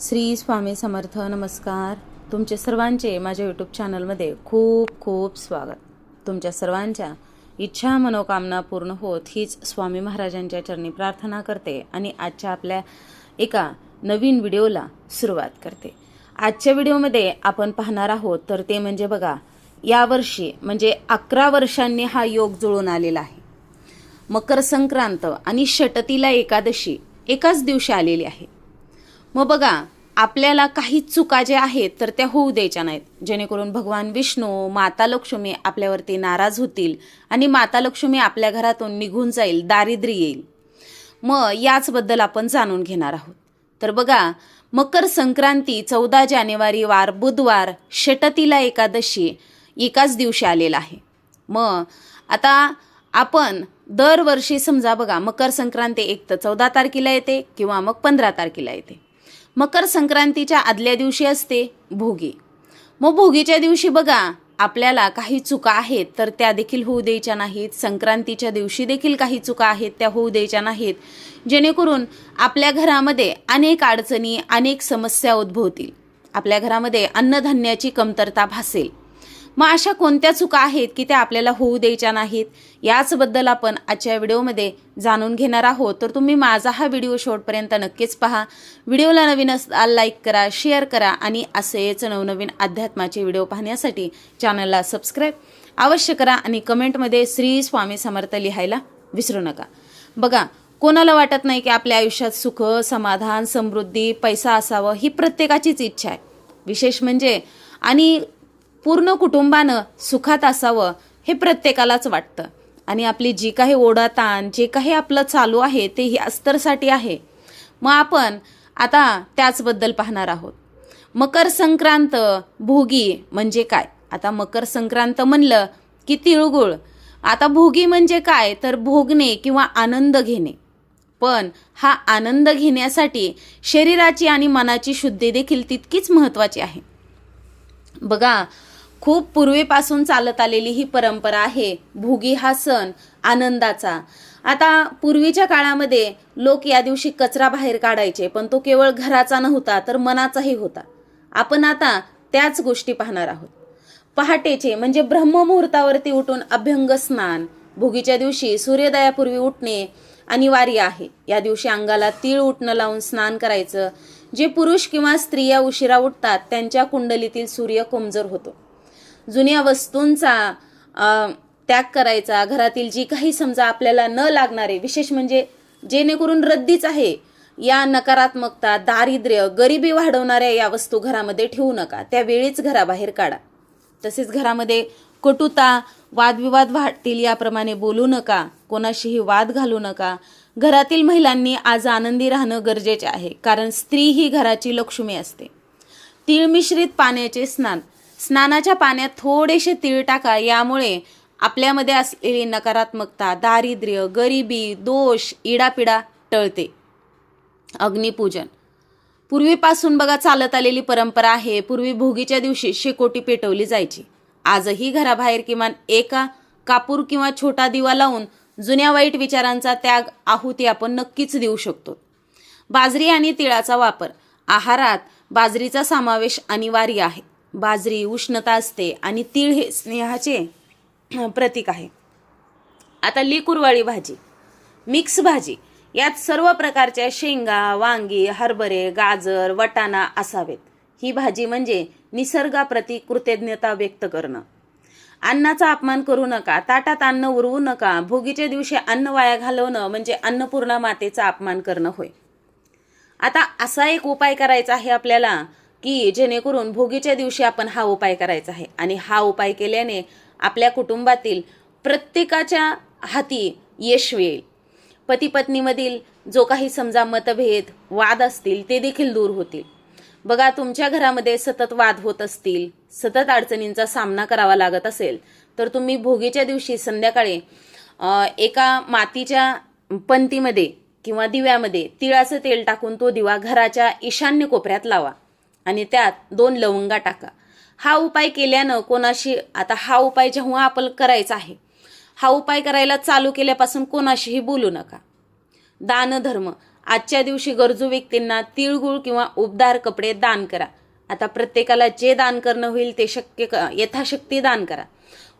श्री स्वामी समर्थ नमस्कार. तुमचे सर्वांचे माझ्या यूट्यूब चॅनलमध्ये खूप खूप स्वागत. तुमच्या सर्वांच्या इच्छा मनोकामना पूर्ण होत हीच स्वामी महाराजांच्या चरणी प्रार्थना करते आणि आजच्या आपल्या एका नवीन व्हिडिओला सुरुवात करते. आजच्या व्हिडिओमध्ये आपण पाहणार आहोत तर ते म्हणजे बघा यावर्षी म्हणजे अकरा वर्षांनी हा योग जुळून आलेला आहे. मकर संक्रांत आणि षटतीला एकादशी एकाच दिवशी आलेली आहे. मग बघा आपल्याला काही चुका ज्या आहेत तर त्या होऊ द्यायच्या नाहीत. जेणेकरून भगवान विष्णू माता लक्ष्मी आपल्यावरती नाराज होतील आणि माता लक्ष्मी आपल्या घरातून निघून जाईल दारिद्र्य येईल. मग याचबद्दल आपण जाणून घेणार आहोत. तर बघा मकर संक्रांती चौदा जानेवारी वार बुधवार षटतीला एकादशी एकाच दिवशी आलेला आहे. मग आता आपण दरवर्षी समजा बघा मकर संक्रांती एक तर चौदा तारखेला येते किंवा मग पंधरा तारखेला येते. मकर संक्रांतीच्या आदल्या दिवशी असते भोगी. मग भोगीच्या दिवशी बघा आपल्याला काही चुका आहेत तर त्या देखील होऊ द्यायच्या नाहीत. संक्रांतीच्या दिवशी देखील काही चुका आहेत त्या होऊ द्यायच्या नाहीत. जेणेकरून आपल्या घरामध्ये अनेक अडचणी अनेक समस्या उद्भवतील. आपल्या घरामध्ये अन्नधान्याची कमतरता भासेल. मग अशा कोणत्या चुका आहेत की त्या आपल्याला होऊ द्यायच्या नाहीत? याचबद्दल आपण आजच्या व्हिडिओमध्ये जाणून घेणार आहोत. तर तुम्ही माझा हा व्हिडिओ शेवटपर्यंत नक्कीच पहा. व्हिडिओला नवीन असाल लाईक करा शेअर करा आणि असेच नवनवीन अध्यात्माचे व्हिडिओ पाहण्यासाठी चॅनलला सबस्क्राईब अवश्य करा आणि कमेंटमध्ये श्री स्वामी समर्थ लिहायला विसरू नका. बघा कोणाला वाटत नाही की आपल्या आयुष्यात सुख समाधान समृद्धी पैसा असावं ही प्रत्येकाचीच इच्छा आहे. विशेष म्हणजे आणि पूर्ण कुटुंबानं सुखात असावं हे प्रत्येकालाच वाटतं. आणि आपली जी काही ओढाताण जे काही आपलं चालू आहे ते ही अस्तरसाठी आहे. मग आपण आता त्याचबद्दल पाहणार आहोत. मकर संक्रांत भोगी म्हणजे काय? आता मकर संक्रांत म्हणलं की तिळगुळ. आता भोगी म्हणजे काय? तर भोगणे किंवा आनंद घेणे. पण हा आनंद घेण्यासाठी शरीराची आणि मनाची शुद्धी देखील तितकीच महत्त्वाची आहे. बघा खूप पूर्वीपासून चालत आलेली ही परंपरा आहे भोगी हा सण आनंदाचा. आता पूर्वीच्या काळामध्ये लोक या दिवशी कचरा बाहेर काढायचे पण तो केवळ घराचा नव्हता तर मनाचाही होता. आपण आता त्याच गोष्टी पाहणार आहोत. पहाटेचे म्हणजे ब्रह्ममुहूर्तावरती उठून अभ्यंग स्नान भोगीच्या दिवशी सूर्योदयापूर्वी उठणे अनिवार्य आहे. या दिवशी अंगाला तीळ उठणं लावून स्नान करायचं जे पुरुष किंवा स्त्रिया उशिरा उठतात त्यांच्या कुंडलीतील सूर्य कमजोर होतो. जुन्या वस्तूंचा त्याग करायचा घरातील जी काही समजा आपल्याला न लागणारे विशेष म्हणजे जेणेकरून रद्दीच आहे या नकारात्मकता दारिद्र्य गरिबी वाढवणाऱ्या या वस्तू घरामध्ये ठेवू नका. त्या वेळीच घराबाहेर काढा. तसेच घरामध्ये कटुता वादविवाद वाढतील याप्रमाणे बोलू नका. कोणाशीही वाद घालू नका. घरातील महिलांनी आज आनंदी राहणं गरजेचे आहे कारण स्त्री ही घराची लक्ष्मी असते. तीळ मिश्रित पाण्याचे स्नान स्नानाच्या पाण्यात थोडेसे तीळ टाका यामुळे आपल्यामध्ये असलेली नकारात्मकता दारिद्र्य गरिबी दोष इडापिडा टळते. अग्निपूजन. पूर्वीपासून बघा चालत आलेली परंपरा आहे. पूर्वी भोगीच्या दिवशी शेकोटी पेटवली जायची. आजही घराबाहेर किमान एका कापूर किंवा छोटा दिवा लावून जुन्या वाईट विचारांचा त्याग आहुती आपण नक्कीच देऊ शकतो. बाजरी आणि तिळाचा वापर. आहारात बाजरीचा समावेश अनिवार्य आहे. बाजरी उष्णता असते आणि तीळ हे स्नेहाचे प्रतीक आहे. आता लिकुरवाळी भाजी मिक्स भाजी. यात सर्व प्रकारच्या शेंगा वांगी हरभरे गाजर वटाणा असावेत. ही भाजी म्हणजे निसर्गाप्रती कृतज्ञता व्यक्त करणं. अन्नाचा अपमान करू नका ताटात अन्न उरवू नका भोगीच्या दिवशी अन्न वाया घालवणं म्हणजे अन्नपूर्णा मातेचा अपमान करणं होय. आता असा एक उपाय करायचा आहे आपल्याला की जेणेकरून भोगीच्या दिवशी आपण हा उपाय करायचा आहे. आणि हा उपाय केल्याने आपल्या कुटुंबातील प्रत्येकाच्या हाती यश येईल पती पत्नीमधील जो काही समजा मतभेद वाद असतील ते देखील दूर होतील. बघा तुमच्या घरामध्ये सतत वाद होत असतील सतत अडचणींचा सामना करावा लागत असेल तर तुम्ही भोगीच्या दिवशी संध्याकाळी एका मातीच्या पंतीमध्ये किंवा दिव्यामध्ये तिळाचं तेल टाकून तो दिवा घराच्या ईशान्य कोपऱ्यात लावा. आणि त्यात दोन लवंगा टाका. हा उपाय केल्यानं कोणाशी आता हा उपाय जेव्हा आपण करायचा आहे हा उपाय करायला चालू केल्यापासून कोणाशीही बोलू नका. दानधर्म आजच्या दिवशी गरजू व्यक्तींना तिळगुळ किंवा उबदार कपडे दान करा. आता प्रत्येकाला जे दान करणं होईल ते शक्य क- यथाशक्ती दान करा.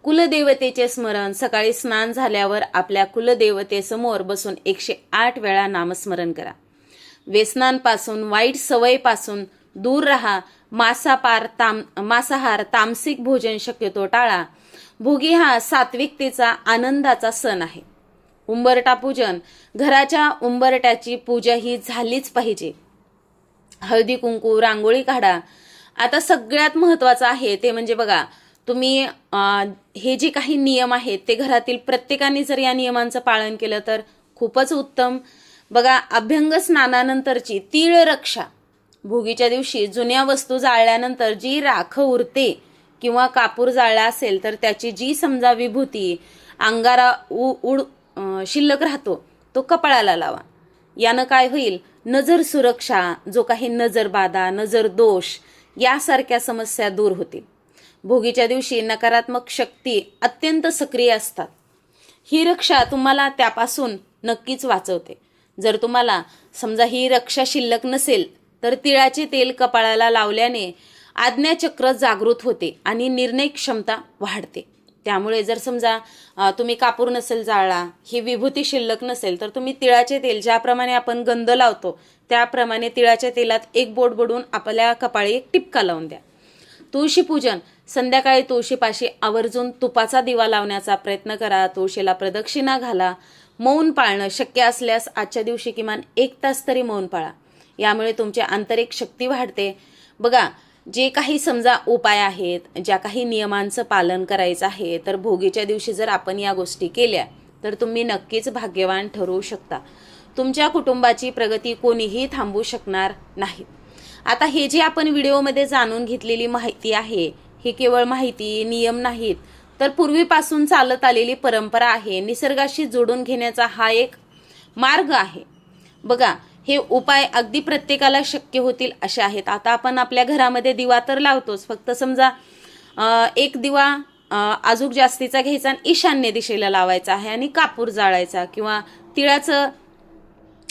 कुलदेवतेचे स्मरण. सकाळी स्नान झाल्यावर आपल्या कुलदेवतेसमोर बसून एकशे आठ वेळा नामस्मरण करा. व्यसनांपासून वाईट सवयीपासून दूर राहा मांसापार ताम मांसाहार तामसिक भोजन शक्यतो टाळा. भोगी हा सात्विकतेचा आनंदाचा सण आहे. उंबरटा पूजन घराच्या उंबरट्याची पूजा ही झालीच पाहिजे. हळदी कुंकू रांगोळी काढा. आता सगळ्यात महत्वाचं आहे ते म्हणजे बघा तुम्ही हे जे काही नियम आहेत ते घरातील प्रत्येकाने जर या नियमांचं पालन केलं तर खूपच उत्तम. बघा अभ्यंग स्नानानंतरची तीळ रक्षा. भोगीच्या दिवशी जुन्या वस्तू जाळल्यानंतर जी राख उरते किंवा कापूर जाळला असेल तर त्याची जी समजा विभूती अंगारा उ उड शिल्लक राहतो तो कपाळाला लावा. यानं काय होईल? नजर सुरक्षा जो काही नजर बाधा नजर दोष यासारख्या समस्या दूर होतील. भोगीच्या दिवशी नकारात्मक शक्ती अत्यंत सक्रिय असतात. ही रक्षा तुम्हाला त्यापासून नक्कीच वाचवते. जर तुम्हाला समजा ही रक्षा शिल्लक नसेल तर तिळाचे तेल कपाळाला लावल्याने आज्ञाचक्र जागृत होते आणि निर्णय क्षमता वाढते. त्यामुळे जर समजा तुम्ही कापूर नसेल जाळला ही विभूती शिल्लक नसेल तर तुम्ही तिळाचे तेल ज्याप्रमाणे आपण गंध लावतो त्याप्रमाणे तिळाच्या तेलात एक बोट बुडवून आपल्या कपाळी एक टिपका लावून द्या. तुळशी पूजन संध्याकाळी तुळशीपाशी आवर्जून तुपाचा दिवा लावण्याचा प्रयत्न करा तुळशीला प्रदक्षिणा घाला मौन पाळणं शक्य असल्यास आजच्या दिवशी किमान एक तास तरी मौन पाळा. यामुळे तुमची आंतरिक शक्ती वाढते. बघा जे काही समजा उपाय आहेत ज्या काही नियमांचं पालन करायचं आहे तर भोगीच्या दिवशी जर आपण या गोष्टी केल्या तर तुम्ही नक्कीच भाग्यवान ठरवू शकता. तुमच्या कुटुंबाची प्रगती कोणीही थांबवू शकणार नाही. आता हे जे आपण व्हिडिओमध्ये जाणून घेतलेली माहिती आहे ही केवळ माहिती नियम नाहीत तर पूर्वीपासून चालत आलेली परंपरा आहे निसर्गाशी जोडून घेण्याचा हा एक मार्ग आहे. बघा हे उपाय अगदी प्रत्येकाला शक्य होतील असे आहेत. आता आपण आपल्या घरामध्ये दिवा तर लावतोच. फक्त समजा एक दिवा अजूक जास्तीचा घ्यायचा आणि ईशान्य दिशेला लावायचा आहे आणि कापूर जाळायचा किंवा तिळाचं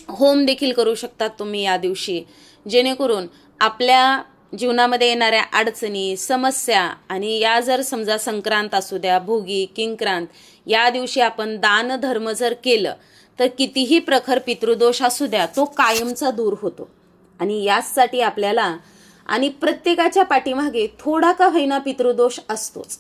होम देखील करू शकतात तुम्ही या दिवशी. जेणेकरून आपल्या जीवनामध्ये येणाऱ्या अडचणी समस्या आणि या जर समजा संक्रांत असू द्या भोगी किंक्रांत या दिवशी आपण दान धर्म जर केलं तर कितीही प्रखर पितृदोष असू द्या तो कायमचा दूर होतो. आणि याचसाठी आपल्याला आणि प्रत्येकाच्या पाठीमागे थोडा का होईना पितृदोष असतोच.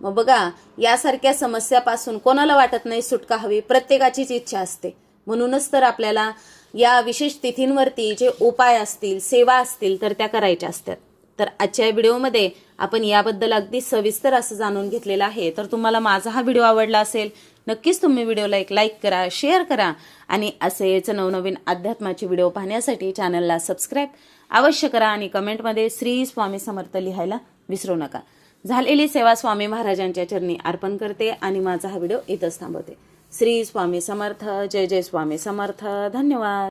मग बघा यासारख्या समस्यापासून कोणाला वाटत नाही सुटका हवी? प्रत्येकाचीच इच्छा असते. म्हणूनच तर आपल्याला या विशेष तिथींवरती जे उपाय असतील सेवा असतील तर त्या करायच्या असतात. तर आजच्या व्हिडिओमध्ये आपण याबद्दल अगदी सविस्तर असं जाणून घेतलेलं आहे. तर तुम्हाला माझा हा व्हिडिओ आवडला असेल नक्कीच तुम्ही व्हिडिओला एक लाईक करा शेअर करा आणि असेच नवनवीन अध्यात्माचे व्हिडिओ पाहण्यासाठी चॅनलला सबस्क्राईब अवश्य करा आणि कमेंटमध्ये श्री स्वामी समर्थ लिहायला विसरू नका. झालेली सेवा स्वामी महाराजांच्या चरणी अर्पण करते आणि माझा हा व्हिडिओ इथंच थांबवते. श्री स्वामी समर्थ जय जय स्वामी समर्थ धन्यवाद.